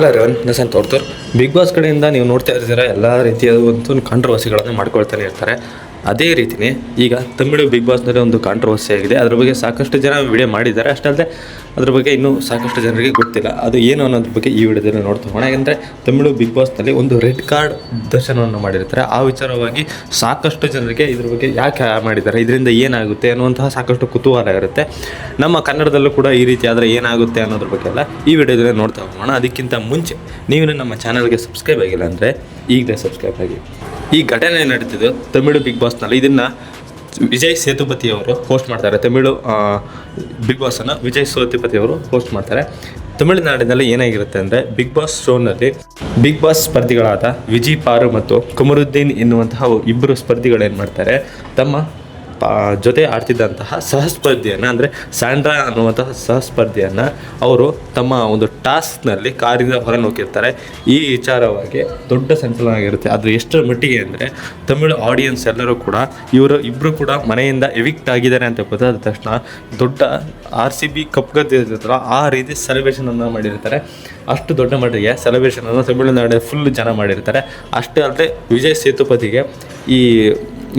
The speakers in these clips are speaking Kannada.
ಹಲೋ ರೇವನ್ ನಸನ್ ತೋರ್ತೂರ್ ಬಿಗ್ ಬಾಸ್ ಕಡೆಯಿಂದ ನೀವು ನೋಡ್ತಾ ಇರ್ತೀರಾ, ಎಲ್ಲ ರೀತಿಯ ಒಂದು ಕಾಂಟ್ರವರ್ಸಿಗಳನ್ನು ಮಾಡ್ಕೊಳ್ತಾನೆ ಇರ್ತಾರೆ. ಅದೇ ರೀತಿಯೇ ಈಗ ತಮಿಳು ಬಿಗ್ ಬಾಸ್ನಲ್ಲಿ ಒಂದು ಕಾಂಟ್ರವರ್ಸಿ ಆಗಿದೆ. ಅದ್ರ ಬಗ್ಗೆ ಸಾಕಷ್ಟು ಜನ ವಿಡಿಯೋ ಮಾಡಿದ್ದಾರೆ. ಅಷ್ಟೇ ಅಲ್ಲದೆ ಅದ್ರ ಬಗ್ಗೆ ಇನ್ನೂ ಸಾಕಷ್ಟು ಜನರಿಗೆ ಗೊತ್ತಿಲ್ಲ. ಅದು ಏನು ಅನ್ನೋದ್ರ ಬಗ್ಗೆ ಈ ವಿಡಿಯೋದಲ್ಲಿ ನೋಡ್ತಾ ಹೋಗೋಣ. ಯಾಕಂದರೆ ತಮಿಳು ಬಿಗ್ ಬಾಸ್ನಲ್ಲಿ ಒಂದು ರೆಡ್ ಕಾರ್ಡ್ ದರ್ಶನವನ್ನು ಮಾಡಿರ್ತಾರೆ. ಆ ವಿಚಾರವಾಗಿ ಸಾಕಷ್ಟು ಜನರಿಗೆ ಇದ್ರ ಬಗ್ಗೆ ಯಾಕೆ ಮಾಡಿದ್ದಾರೆ? ಇದರಿಂದ ಏನಾಗುತ್ತೆ ಅನ್ನುವಂತಹ ಸಾಕಷ್ಟು ಕುತೂಹಲ ಇರುತ್ತೆ. ನಮ್ಮ ಕನ್ನಡದಲ್ಲೂ ಕೂಡ ಈ ರೀತಿ ಆದರೆ ಏನಾಗುತ್ತೆ ಅನ್ನೋದ್ರ ಬಗ್ಗೆ ಎಲ್ಲ ಈ ವಿಡಿಯೋದಲ್ಲಿ ನೋಡ್ತಾ ಹೋಗೋಣ. ಅದಕ್ಕಿಂತ ಮುಂಚೆ ನೀವು ನಮ್ಮ ಚಾನಲ್ಗೆ ಸಬ್ಸ್ಕ್ರೈಬ್ ಆಗಿಲ್ಲ ಅಂದರೆ ಈಗಲೇ ಸಬ್ಸ್ಕ್ರೈಬ್ ಆಗಿ. ಈ ಘಟನೆ ನಡೀತಿದ್ದು ತಮಿಳು ಬಿಗ್ ಬಾಸ್ನಲ್ಲಿ ಇದನ್ನು ವಿಜಯ್ ಸೇತುಪತಿ ಅವರು ಹೋಸ್ಟ್ ಮಾಡ್ತಾರೆ. ತಮಿಳು ಬಿಗ್ ಬಾಸನ್ನು ವಿಜಯ್ ಸೇತುಪತಿ ಅವರು ಹೋಸ್ಟ್ ಮಾಡ್ತಾರೆ. ತಮಿಳುನಾಡಿನಲ್ಲಿ ಏನಾಗಿರುತ್ತೆ ಅಂದರೆ ಬಿಗ್ ಬಾಸ್ ಶೋನಲ್ಲಿ ಬಿಗ್ ಬಾಸ್ ಸ್ಪರ್ಧಿಗಳಾದ ವಿಜಿ ಪಾರು ಮತ್ತು ಕುಮರುದ್ದೀನ್ ಎನ್ನುವಂತಹ ಇಬ್ಬರು ಸ್ಪರ್ಧಿಗಳು ಏನು ಮಾಡ್ತಾರೆ? ತಮ್ಮ ಜೊತೆ ಆಡ್ತಿದ್ದಂತಹ ಸಹಸ್ಪರ್ಧಿಯನ್ನು, ಅಂದರೆ ಸ್ಯಾಂಡ್ರಾ ಅನ್ನುವಂತಹ ಸಹಸ್ಪರ್ಧಿಯನ್ನು ಅವರು ತಮ್ಮ ಒಂದು ಟಾಸ್ಕ್ನಲ್ಲಿ ಕಾರಿಂದ ಹೊರನೂಕಿರ್ತಾರೆ ಈ ವಿಚಾರವಾಗಿ ದೊಡ್ಡ ಸಂಚಲನ ಆಗಿರುತ್ತೆ. ಅದು ಎಷ್ಟರ ಮಟ್ಟಿಗೆ ಅಂದರೆ ತಮಿಳು ಆಡಿಯನ್ಸ್ ಎಲ್ಲರೂ ಕೂಡ ಇವರು ಇಬ್ಬರು ಕೂಡ ಮನೆಯಿಂದ ಎವಿಕ್ಟ್ ಆಗಿದ್ದಾರೆ ಅಂತ ಗೊತ್ತಾದ ತಕ್ಷಣ ದೊಡ್ಡ ಆರ್ ಸಿ ಬಿ ಕಪ್ ಗದ್ದಿರ್ತಲ್ಲ ಆ ರೀತಿ ಸೆಲೆಬ್ರೇಷನನ್ನು ಮಾಡಿರ್ತಾರೆ. ಅಷ್ಟು ದೊಡ್ಡ ಮಟ್ಟಿಗೆ ಸೆಲೆಬ್ರೇಷನನ್ನು ತಮಿಳುನಾಡು ಫುಲ್ ಜನ ಮಾಡಿರ್ತಾರೆ. ಅಷ್ಟೇ ಅಲ್ಲದೆ ವಿಜಯ್ ಸೇತುಪತಿಗೆ ಈ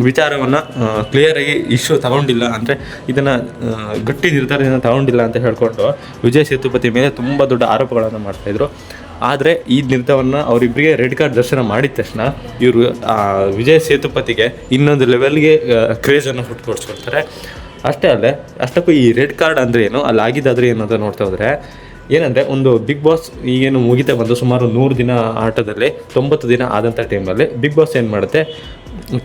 ವಿಚಾರವನ್ನು ಕ್ಲಿಯರಾಗಿ ಇಶ್ಯೂ ತಗೊಂಡಿಲ್ಲ ಅಂದರೆ ಇದನ್ನು ಗಟ್ಟಿ ನಿರ್ಧಾರದಿಂದ ತಗೊಂಡಿಲ್ಲ ಅಂತ ಹೇಳ್ಕೊಂಡು ವಿಜಯ್ ಸೇತುಪತಿ ಮೇಲೆ ತುಂಬ ದೊಡ್ಡ ಆರೋಪಗಳನ್ನು ಮಾಡ್ತಾಯಿದ್ರು ಆದರೆ ಈ ನಿರ್ಧಾರವನ್ನು ಅವರಿಬ್ಬರಿಗೆ ರೆಡ್ ಕಾರ್ಡ್ ದರ್ಶನ ಮಾಡಿದ ತಕ್ಷಣ ಇವರು ವಿಜಯ್ ಸೇತುಪತಿಗೆ ಇನ್ನೊಂದು ಲೆವೆಲ್ಗೆ ಕ್ರೇಜನ್ನು ಹುಟ್ಟುಕೊಡ್ಸ್ಕೊಡ್ತಾರೆ ಅಷ್ಟೇ ಅಲ್ಲದೆ, ಅಷ್ಟಕ್ಕೂ ಈ ರೆಡ್ ಕಾರ್ಡ್ ಅಂದರೆ ಏನು, ಅಲ್ಲಿ ಆಗಿದ್ದಾದ್ರೆ ಏನು ಅಂತ ನೋಡ್ತಾ ಹೋದರೆ, ಏನಂದರೆ ಒಂದು ಬಿಗ್ ಬಾಸ್ ಈಗೇನು ಮುಗಿತಾ ಬಂದು ಸುಮಾರು ನೂರು ದಿನ ಆಟದಲ್ಲಿ ತೊಂಬತ್ತು ದಿನ ಆದಂಥ ಟೈಮಲ್ಲಿ ಬಿಗ್ ಬಾಸ್ ಏನು ಮಾಡುತ್ತೆ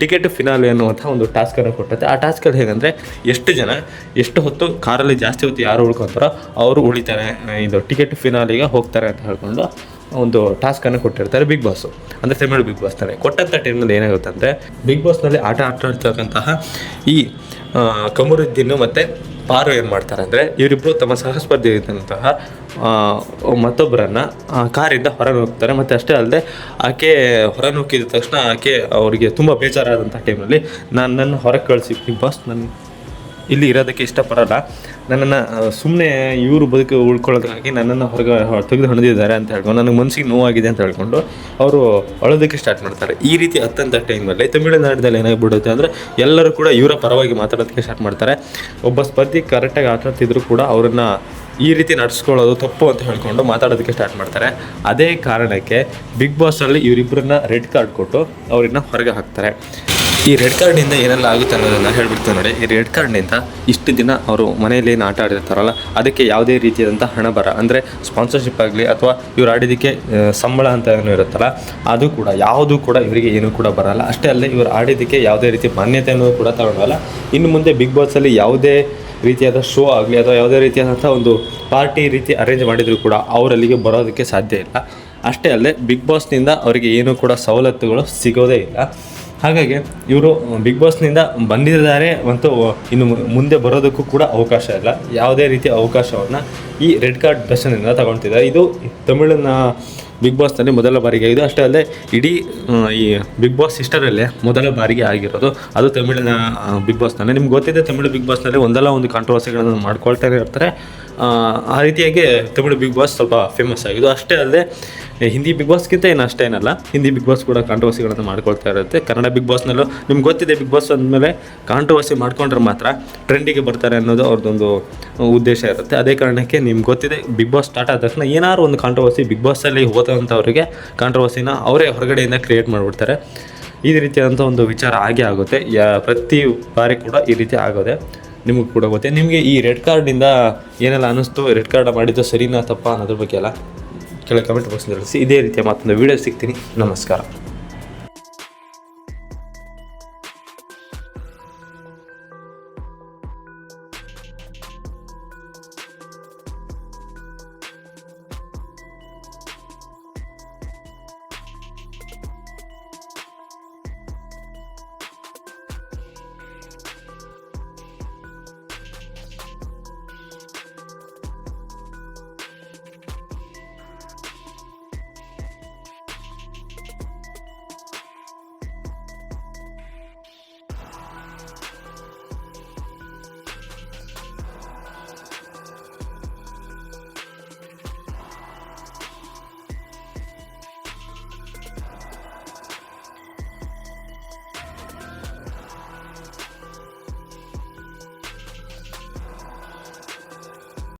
ಟಿಕೆಟ್ ಫಿನಾಲ್ ಅನ್ನುವಂಥ ಒಂದು ಟಾಸ್ಕನ್ನು ಕೊಟ್ಟುತ್ತೆ ಆ ಟಾಸ್ಕಲ್ಲಿ ಹೇಗಂದರೆ ಎಷ್ಟು ಜನ, ಎಷ್ಟು ಹೊತ್ತು ಕಾರಲ್ಲಿ ಜಾಸ್ತಿ ಹೊತ್ತು ಯಾರು ಉಳ್ಕೊತಾರೋ ಅವರು ಉಳಿತಾರೆ. ಇದು ಟಿಕೆಟ್ ಫಿನಾಲಿಗೆ ಹೋಗ್ತಾರೆ ಅಂತ ಹೇಳ್ಕೊಂಡು ಒಂದು ಟಾಸ್ಕನ್ನು ಕೊಟ್ಟಿರ್ತಾರೆ ಬಿಗ್ ಬಾಸು ಅಂದರೆ ತಮಿಳು ಬಿಗ್ ಬಾಸ್ ಬಾಸ್ನಲ್ಲಿ ಕೊಟ್ಟಂಥ ಟೈಮ್ನಲ್ಲಿ ಏನಾಗುತ್ತೆ ಅಂದರೆ ಬಿಗ್ ಬಾಸ್ನಲ್ಲಿ ಆಟ ಆಟ ಆಡ್ತಕ್ಕಂತಹ ಈ ಕಮರುದ್ದೀನು ಮತ್ತು ಪಾರು ಏನು ಮಾಡ್ತಾರೆ ಅಂದರೆ ಇವರಿಬ್ಬರು ತಮ್ಮ ಸಹಸ್ಪರ್ಧಿ ಇದ್ದಂತಹ ಮತ್ತೊಬ್ಬರನ್ನು ಕಾರಿಂದ ಕಾರಿಂದ ಹೊರನೂಕ್ತಾರೆ. ಮತ್ತು ಅಷ್ಟೇ ಅಲ್ಲದೆ ಆಕೆ ಹೊರನೂಕಿದ ತಕ್ಷಣ ಆಕೆ ಅವರಿಗೆ ತುಂಬ ಬೇಜಾರಾದಂಥ ಟೈಮಲ್ಲಿ ನಾನು ನನ್ನ ಹೊರಗೆ ಕಳಿಸಿ ಬಿಗ್ ಬಾಸ್ ನನ್ನ ಇಲ್ಲಿ ಇರೋದಕ್ಕೆ ಇಷ್ಟಪಡಲ್ಲ. ನನ್ನನ್ನು ಸುಮ್ಮನೆ ಇವರು ಬದುಕು ಉಳ್ಕೊಳ್ಳೋದಾಗಿ ನನ್ನನ್ನು ಹೊರಗೆ ತೆಗೆದು ಹಣಿದಿದ್ದಾರೆ ಅಂತ ಹೇಳ್ಕೊಂಡು ನನಗೆ ಮನಸ್ಸಿಗೆ ನೋವಾಗಿದೆ ಅಂತ ಹೇಳ್ಕೊಂಡು ಅವರು ಅಳೋದಕ್ಕೆ ಸ್ಟಾರ್ಟ್ ಮಾಡ್ತಾರೆ. ಈ ರೀತಿ ಅತ್ಯಂತ ಟೈಮಲ್ಲಿ ತಮಿಳುನಾಡಿನಲ್ಲಿ ಏನಾಗ್ಬಿಡುತ್ತೆ ಅಂದರೆ ಎಲ್ಲರೂ ಕೂಡ ಇವರ ಪರವಾಗಿ ಮಾತಾಡೋದಕ್ಕೆ ಸ್ಟಾರ್ಟ್ ಮಾಡ್ತಾರೆ. ಒಬ್ಬ ಸ್ಪರ್ಧಿ ಕರೆಕ್ಟಾಗಿ ಆಟ ಆಡ್ತಿದ್ರು ಕೂಡ ಅವರನ್ನು ಈ ರೀತಿ ನಡೆಸ್ಕೊಳ್ಳೋದು ತಪ್ಪು ಅಂತ ಹೇಳ್ಕೊಂಡು ಮಾತಾಡೋದಕ್ಕೆ ಸ್ಟಾರ್ಟ್ ಮಾಡ್ತಾರೆ. ಅದೇ ಕಾರಣಕ್ಕೆ ಬಿಗ್ ಬಾಸಲ್ಲಿ ಇವರಿಬ್ಬರನ್ನ ರೆಡ್ ಕಾರ್ಡ್ ಕೊಟ್ಟು ಅವರನ್ನ ಹೊರಗೆ ಹಾಕ್ತಾರೆ. ಈ ರೆಡ್ ಕಾರ್ಡ್ನಿಂದ ಏನೆಲ್ಲ ಆಗುತ್ತೆ ಅನ್ನೋದನ್ನ ಹೇಳ್ಬಿಡ್ತೇವೆ ನೋಡಿ. ಈ ರೆಡ್ ಕಾರ್ಡ್ನಿಂದ ಇಷ್ಟು ದಿನ ಅವರು ಮನೆಯಲ್ಲಿ ಏನು ಆಟ ಆಡಿರ್ತಾರಲ್ಲ, ಅದಕ್ಕೆ ಯಾವುದೇ ರೀತಿಯಾದಂಥ ಹಣ ಬರ, ಅಂದರೆ ಸ್ಪಾನ್ಸರ್ಶಿಪ್ ಆಗಲಿ ಅಥವಾ ಇವ್ರು ಆಡಿದ್ದಕ್ಕೆ ಸಂಬಳ ಅಂತ ಏನೋ ಇರುತ್ತಲ್ಲ, ಅದು ಕೂಡ, ಯಾವುದು ಕೂಡ ಇವರಿಗೆ ಏನೂ ಕೂಡ ಬರಲ್ಲ. ಅಷ್ಟೇ ಅಲ್ಲದೆ ಇವರು ಆಡಿದ್ದಕ್ಕೆ ಯಾವುದೇ ರೀತಿ ಮಾನ್ಯತೆಯನ್ನು ಕೂಡ ತಗೊಳ್ಳಲ್ಲ ಇನ್ನು ಮುಂದೆ ಬಿಗ್ ಬಾಸಲ್ಲಿ ಯಾವುದೇ ರೀತಿಯಾದ ಶೋ ಆಗಲಿ ಅಥವಾ ಯಾವುದೇ ರೀತಿಯಾದಂಥ ಒಂದು ಪಾರ್ಟಿ ರೀತಿ ಅರೇಂಜ್ ಮಾಡಿದರೂ ಕೂಡ ಅವರಲ್ಲಿಗೆ ಬರೋದಕ್ಕೆ ಸಾಧ್ಯ ಇಲ್ಲ. ಅಷ್ಟೇ ಅಲ್ಲದೆ ಬಿಗ್ ಬಾಸ್ನಿಂದ ಅವರಿಗೆ ಏನೂ ಕೂಡ ಸವಲತ್ತುಗಳು ಸಿಗೋದೇ ಇಲ್ಲ. ಹಾಗಾಗಿ ಇವರು ಬಿಗ್ ಬಾಸ್ನಿಂದ ಬಂದಿದ್ದಾರೆ ಮತ್ತು ಇನ್ನು ಮುಂದೆ ಬರೋದಕ್ಕೂ ಕೂಡ ಅವಕಾಶ ಇಲ್ಲ. ಯಾವುದೇ ರೀತಿಯ ಅವಕಾಶವನ್ನು ಈ ರೆಡ್ ಕಾರ್ಡ್ ದರ್ಶನದಿಂದ ತಗೊಳ್ತಿದ್ದಾರೆ. ಇದು ತಮಿಳಿನ ಬಿಗ್ ಬಾಸ್ನಲ್ಲಿ ಮೊದಲ ಬಾರಿಗೆ. ಇದು ಅಷ್ಟೇ ಅಲ್ಲದೆ, ಇಡೀ ಈ ಬಿಗ್ ಬಾಸ್ ಸಿಸ್ಟರಲ್ಲೇ ಮೊದಲ ಬಾರಿಗೆ ಆಗಿರೋದು. ಅದು ತಮಿಳಿನ ಬಿಗ್ ಬಾಸ್ನಲ್ಲಿ ನಿಮ್ಗೆ ಗೊತ್ತಿದೆ, ತಮಿಳು ಬಿಗ್ ಬಾಸ್ನಲ್ಲಿ ಒಂದಲ್ಲ ಒಂದು ಕಾಂಟ್ರವರ್ಸಿಗಳನ್ನು ಮಾಡ್ಕೊಳ್ತಾನೆ ಇರ್ತಾರೆ. ಆ, ರೀತಿಯಾಗಿ ತಮಿಳು ಬಿಗ್ ಬಾಸ್ ಸ್ವಲ್ಪ ಫೇಮಸ್ ಆಗಿದ್ದು. ಅಷ್ಟೇ ಅಲ್ಲದೆ ಹಿಂದಿ ಬಿಗ್ ಬಾಸ್ಗಿಂತ ಏನು ಅಷ್ಟೇನಲ್ಲ ಹಿಂದಿ ಬಿಗ್ ಬಾಸ್ ಕೂಡ ಕಾಂಟ್ರವರ್ಸಿಗಳನ್ನು ಮಾಡ್ಕೊಳ್ತಾ ಇರುತ್ತೆ. ಕನ್ನಡ ಬಿಗ್ ಬಾಸ್ನಲ್ಲೂ ನಿಮ್ಗೆ ಗೊತ್ತಿದೆ ಬಿಗ್ ಬಾಸ್ ಅಂದಮೇಲೆ ಕಾಂಟ್ರವರ್ಸಿ ಮಾಡ್ಕೊಂಡ್ರೆ ಮಾತ್ರ ಟ್ರೆಂಡಿಗೆ ಬರ್ತಾರೆ ಅನ್ನೋದು ಅವ್ರದ್ದೊಂದು ಉದ್ದೇಶ ಇರುತ್ತೆ. ಅದೇ ಕಾರಣಕ್ಕೆ ನಿಮ್ಗೆ ಗೊತ್ತಿದೆ ಬಿಗ್ ಬಾಸ್ ಸ್ಟಾರ್ಟ್ ಆದ ತಕ್ಷಣ ಏನಾದ್ರು ಒಂದು ಕಾಂಟ್ರವರ್ಸಿ ಬಿಗ್ ಬಾಸಲ್ಲಿ ಹೋದಂಥವ್ರಿಗೆ ಕಾಂಟ್ರವರ್ಸಿನ ಅವರೇ ಹೊರಗಡೆಯಿಂದ ಕ್ರಿಯೇಟ್ ಮಾಡಿಬಿಡ್ತಾರೆ. ಈ ರೀತಿಯಾದಂಥ ಒಂದು ವಿಚಾರ ಆಗೇ ಆಗುತ್ತೆ. ಯಾ ಪ್ರತಿ ಬಾರಿ ಕೂಡ ಈ ರೀತಿ ಆಗೋದೆ. ನಿಮಗೆ ಕೂಡ ಗೊತ್ತೆ. ನಿಮಗೆ ಈ ರೆಡ್ ಕಾರ್ಡಿಂದ ಏನೆಲ್ಲ ಅನ್ನಿಸ್ತು? ರೆಡ್ ಕಾರ್ಡ್ ಮಾಡಿದ್ದು ಸರಿನಾ ತಪ್ಪಾ ಅನ್ನೋದ್ರ ಬಗ್ಗೆ ಎಲ್ಲ ಕೆಳಗೆ ಕಮೆಂಟ್ ಬಾಕ್ಸ್ ತಿಳಿಸಿ. ಇದೇ ರೀತಿಯ ಮತ್ತೊಂದು ವೀಡಿಯೋ ಸಿಗ್ತೀನಿ. ನಮಸ್ಕಾರ.